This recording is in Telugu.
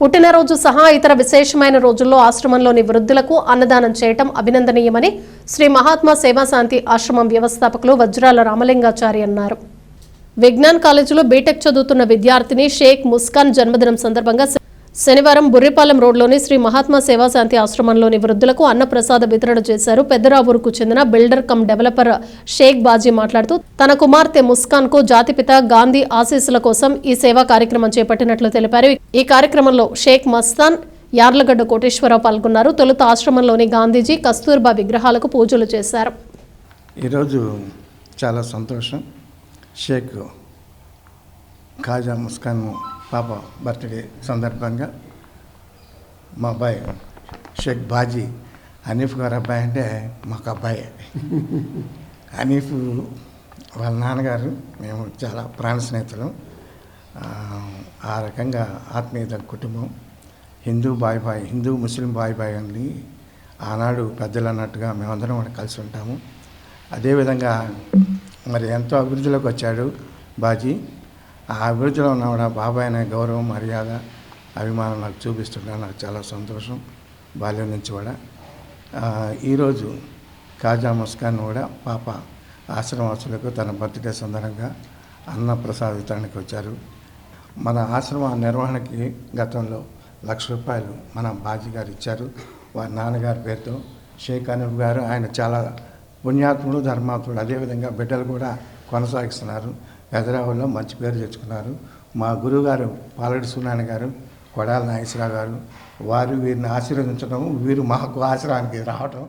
పుట్టినరోజు సహా ఇతర విశేషమైన రోజుల్లో ఆశ్రమంలోని వృద్ధులకు అన్నదానం చేయటం అభినందనీయమని శ్రీ మహాత్మా సేవాశాంతి ఆశ్రమం వ్యవస్థాపకులు వజ్రాల రామలింగాచారి అన్నారు. విజ్ఞాన్ కాలేజీలో బీటెక్ చదువుతున్న విద్యార్థిని షేక్ ముస్కాన్ జన్మదినం సందర్భంగా శనివారం బుర్రిపాలెం రోడ్లోని శ్రీ మహాత్మా సేవాశాంతి ఆశ్రమంలోని వృద్ధులకు అన్నప్రసాద వితరణ చేశారు. పెద్దరావూరుకు చెందిన builder cum developer Sheikh Baji మాట్లాడుతూ తన కుమార్తె ముస్కాన్కు జాతిపిత గాంధీ ఆశీస్సుల కోసం ఈ సేవా కార్యక్రమం చేపట్టినట్లు తెలిపారు. ఈ కార్యక్రమంలో షేక్ మస్తాన్ యార్లగడ్డ కోటేశ్వరరావు పాల్గొన్నారు. తొలుత ఆశ్రమంలోని గాంధీజీ కస్తూర్బా విగ్రహాలకు పూజలు చేశారు. ఈరోజు చాలా సంతోషం. షేక్ ఖాజా ముస్కాన్ పాప బర్త్డే సందర్భంగా మా అబ్బాయి షేక్ బాజీ హనీఫ్ గారు అబ్బాయి అంటే మాకు అబ్బాయి. హనీఫ్ వాళ్ళ నాన్నగారు మేము చాలా ప్రాణ స్నేహితులు. ఆ, రకంగా ఆత్మీయత కుటుంబం. హిందూ బాయ్ బాయ్ హిందూ ముస్లిం బాయ్ బాయ్ అని ఆనాడు పెద్దలు అన్నట్టుగా మేమందరం కూడా కలిసి ఉంటాము. అదేవిధంగా మరి ఎంతో అభివృద్ధిలోకి వచ్చాడు బాజీ. ఆ అభివృద్ధిలో ఉన్న కూడా బాబాయ్ అనే గౌరవం మర్యాద అభిమానం నాకు చూపిస్తుంటే నాకు చాలా సంతోషం బాల్యం నుంచి కూడా. ఈరోజు కాజా ముస్కాన్ కూడా పాప ఆశ్రమవాసులకు తన బర్త్డే సందర్భంగా అన్న ప్రసాద వితరణకి వచ్చారు. మన ఆశ్రమ నిర్వహణకి గతంలో లక్ష రూపాయలు మన బాజీ గారు ఇచ్చారు. వారి నాన్నగారి పేరుతో షేక్ అనూప్ గారు ఆయన చాలా పుణ్యాత్ముడు ధర్మాత్ముడు అదేవిధంగా బిడ్డలు కూడా కొనసాగిస్తున్నారు. పెదరావుల్లో మంచి పేరు తెచ్చుకున్నారు. మా గురువుగారు పాలడి సునాయన గారు కొడాల నాగేశ్వరరావు గారు వారు వీరిని ఆశీర్వదించడం వీరు మాకు ఆశ్రయానికి రావటం